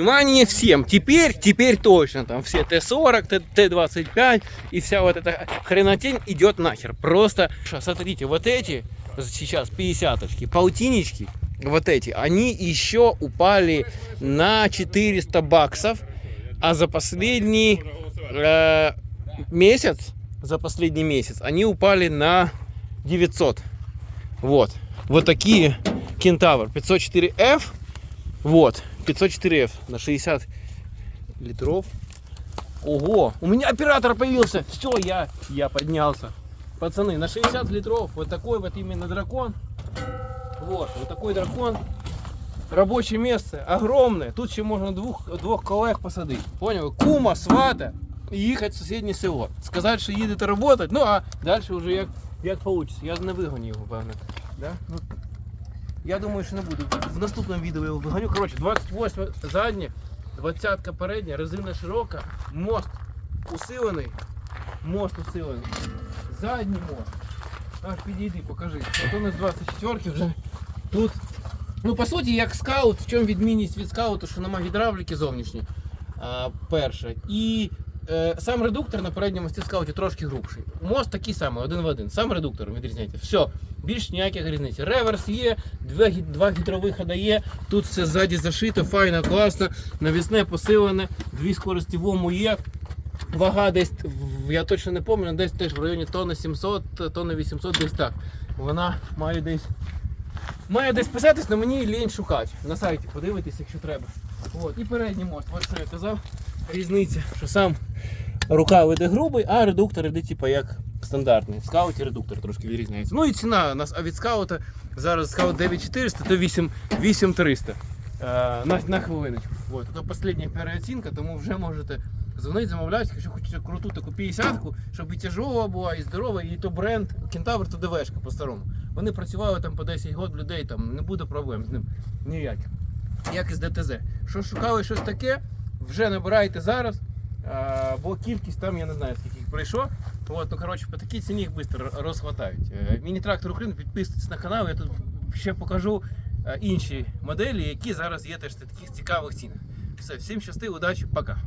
Внимание всем, теперь, теперь точно, там все Т-40, Т- Т-25 и вся вот эта хренотень идет нахер. Просто, смотрите, вот эти сейчас 50-очки, полтиннички, вот эти, они еще упали на 400 баксов, а за последний э, месяц, за последний месяц, они упали на 900. Вот, вот такие Кентавр 504F, вот, 504F на 60 литров. Ого, у меня оператор появился. Все, я, я поднялся. Пацаны, на 60 литров вот такой вот именно дракон. Вот, вот такой дракон. Рабочее место огромное. Тут ще можна двох, двох колег посадити. Поняли? Кума, свата і їхати в сусіднє село. Сказати, що їдете працювати, ну а далі вже як, як вийде. Я не вигоню його, певно. Да? Я думаю, що не буду. В наступному відео я його виганю. Коротше, 28 заднє, 20 передня, резина широка, мост усилений. Мост усилений. Задній мост. Аж підійди, покажи. От у нас 24 вже тут. Ну, по суті, як скаут, в чому відмінність від скауту, що нема гідравліки зовнішні. А, перше. І сам редуктор на передньому мості трошки грубший. Мост такий самий, один в один. Сам редуктор відрізняється. Все, більш ніяких різниць. Реверс є, два, два гідровихода є. Тут все ззаді зашито, файно, класно, навісне, посилене, дві скорості в ому є. Вага десь, я точно не пам'ятаю, десь теж в районі тонни 700, тонни 800, десь так. Вона має десь Має десь писатись, але мені лінь шукати. На сайті подивитись, якщо треба. От, і передній мост, от що я казав, різниця, що сам рука веде грубий, а редуктор іде типу, як стандартний. В скауті редуктор трошки відрізняється. Ну і ціна у нас а від скаута зараз скаут 9400, то 8300 е, на, на хвилиночку. От, то остання переоцінка, тому вже можете дзвонити, замовляти, якщо хочете круту таку 50-ку, щоб і тяжова була, і здорова, і то бренд Кентавр, то ДВшка по-старому. Вони працювали там по 10 років людей, там не буде проблем з ним ніяких. Як із ДТЗ. Що шукали щось таке, вже набирайте зараз, бо кількість там я не знаю, скільки їх прийшло. От, ну коротше, по такій ціні їх швидко розхватають. Е, Міні-трактор України, підписуйтесь на канал, я тут ще покажу е, інші моделі, які зараз є теж в таких цікавих цінах. Все, всім щасти, удачі, пока.